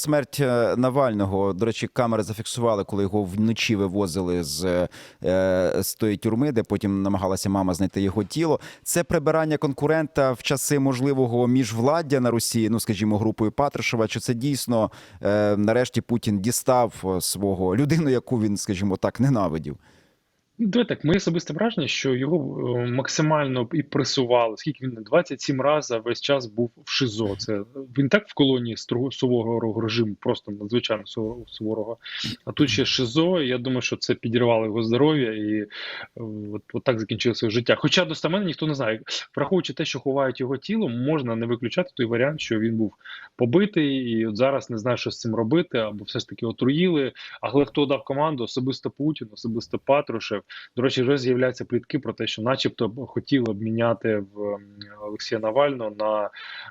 Смерть е, Навального. До речі, камери зафіксували, коли його вночі вивозили з, е, з тої тюрми, де потім намагалася мама знайти його тіло. Це прибирання конкурента в часи можливого міжвладдя на Росії, ну скажімо, групою Патрушева. Чи це дійсно е, нарешті Путін дістав е, свого людину, яку він, скажімо так, ненавидів? Давай так, моє особисте враження, що його е, максимально і пресували. Скільки він 27 разів весь час був в ШИЗО. Це він так в колонії строго- суворого режиму, просто надзвичайно су- суворого. А тут ще ШИЗО. І я думаю, що це підірвало його здоров'я і е, от, от так закінчилося його життя. Хоча достаменно ніхто не знає. Враховуючи те, що ховають його тіло, можна не виключати той варіант, що він був побитий, і от зараз не знає, що з цим робити, або все ж таки отруїли. Але хто дав команду? Особисто Путін, особисто Патрушев. До речі, вже з'являються плітки про те, що, начебто, хотіли б обміняти в Олексія Навального на е,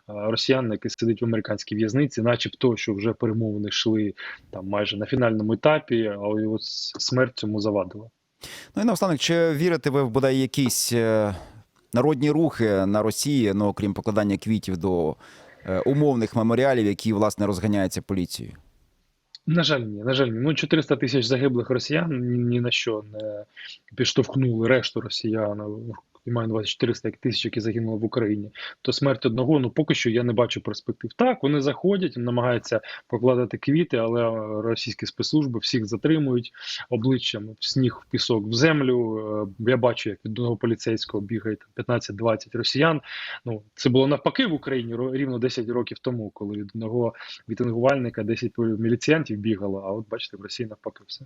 росіян, який сидить в американській в'язниці, начебто, що вже перемовини йшли там майже на фінальному етапі, але с- смерть цьому завадила. Ну і наостанок, чи вірите ви в бодай якісь е, народні рухи на Росії, ну окрім покладання квітів до е, умовних меморіалів, які власне розганяються поліцією? На жаль, ні, на жаль, ні. Ну 400 тисяч загиблих росіян ні, на що не підштовхнули решту росіян. І маю на увазі 400 тисяч, які загинули в Україні. То смерть одного, ну поки що я не бачу перспектив. Так, вони заходять, намагаються покладати квіти, але російські спецслужби всіх затримують обличчям в сніг, в пісок, в землю. Е, Я бачу, як від одного поліцейського бігає 15-20 росіян. Ну це було навпаки в Україні рівно 10 років тому, коли від одного мітингувальника 10 міліціянтів бігало. А от бачите, в Росії навпаки все.